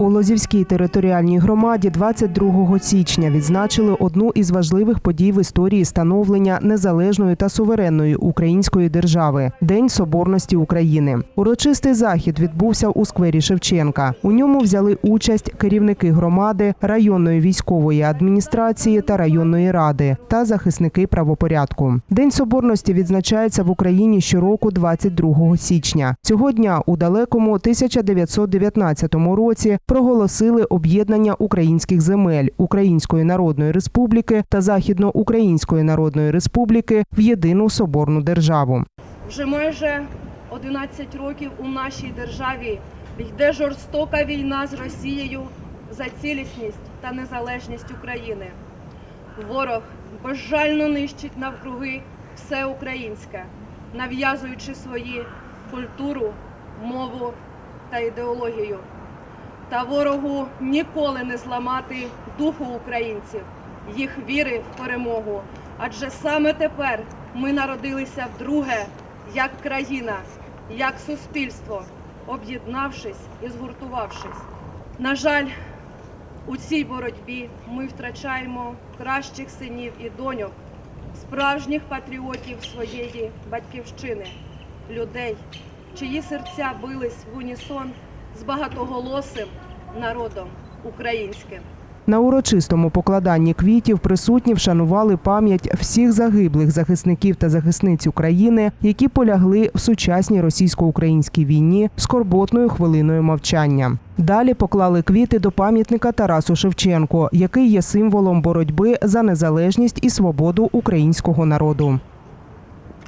У Лозівській територіальній громаді 22 січня відзначили одну із важливих подій в історії становлення незалежної та суверенної української держави День Соборності України. Урочистий захід відбувся у сквері Шевченка. У ньому взяли участь керівники громади, районної військової адміністрації та районної ради та захисники правопорядку. День соборності відзначається в Україні щороку 22 січня. Цього дня у далекому 1919 році проголосили об'єднання українських земель Української Народної Республіки та Західноукраїнської Народної Республіки в єдину соборну державу. Вже майже 11 років у нашій державі йде жорстока війна з Росією за цілісність та незалежність України. Ворог безжально нищить навкруги все українське, нав'язуючи свої культуру, мову та ідеологію. Та ворогу ніколи не зламати духу українців, їх віри в перемогу. Адже саме тепер ми народилися вдруге як країна, як суспільство, об'єднавшись і згуртувавшись. На жаль, у цій боротьбі ми втрачаємо кращих синів і доньок, справжніх патріотів своєї батьківщини, людей, чиї серця бились в унісон з багатоголосим народом українським. На урочистому покладанні квітів присутні вшанували пам'ять всіх загиблих захисників та захисниць України, які полягли в сучасній російсько-українській війні скорботною хвилиною мовчання. Далі поклали квіти до пам'ятника Тарасу Шевченку, який є символом боротьби за незалежність і свободу українського народу.